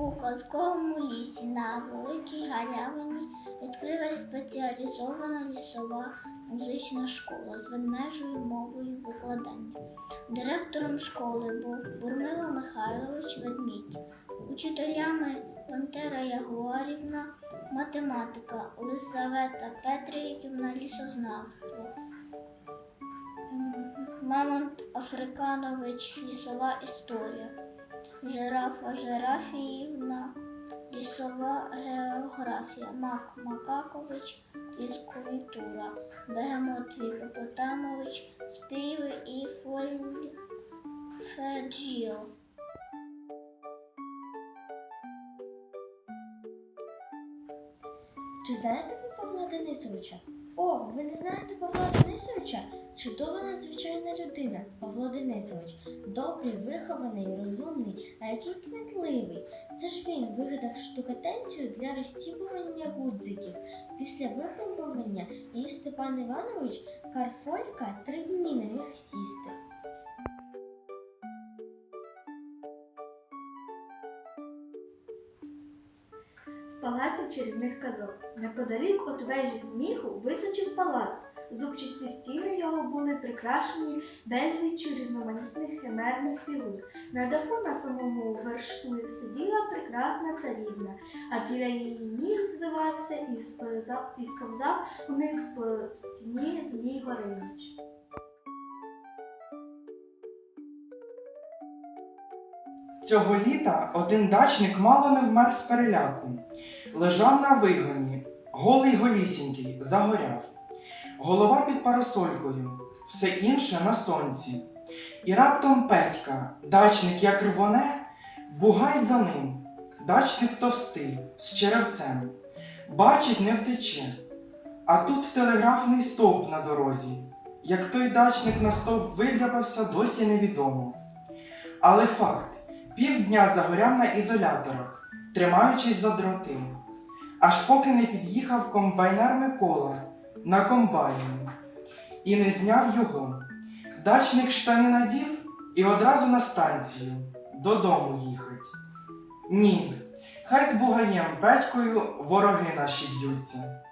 У казковому лісі на великій галявині відкрилась спеціалізована лісова музична школа з ведмежою мовою викладання. Директором школи був Бурмило Михайлович Ведмідь, учителями Пантера Ягуарівна, математика Лизавета Петриківна лісознавство. Мамонт Африканович лісова історія. Жирафа Жирафіївна, лісова географія, Мак Макакович, фізкультура, Бегемот Гіпопотамович, співи і фольфеджіо. Чи знаєте ви Павла Денисовича? О, ви не знаєте Павла Денисовича? Чудова надзвичайна людина, Павло Денисович. Добрий, вихований, розумний, а який кмітливий. Це ж він вигадав штукатенцію для розтіпування гудзиків. Після випробування і Степан Іванович Карфолька три дні не міг сісти. Палаці чарівних казок. Неподалік від вежі сміху височив палац. Зубчасті стіни його були прикрашені безліччю різноманітних химерних фігур. На даху на самому вершку сиділа прекрасна царівна, а біля її ніг звивався і сповзав, і сповзав вниз по стіні Змій Горинич. Цього літа один дачник мало не вмер з переляку. Лежав на вигоні, голий голісінький, загоряв. Голова під парасолькою, все інше на сонці. І раптом Петька, дачник як рвоне, бугай за ним. Дачник товстий, з черевцем. Бачить, не втече. А тут телеграфний стовп на дорозі. Як той дачник на стовп видряпався, досі невідомо. Але факт. Півдня загоряв на ізоляторах, тримаючись за дроти, аж поки не під'їхав комбайнер Микола на комбайні і не зняв його. Дачник штани надів і одразу на станцію додому їхать. Ні, хай з бугаєм Петькою вороги наші б'ються.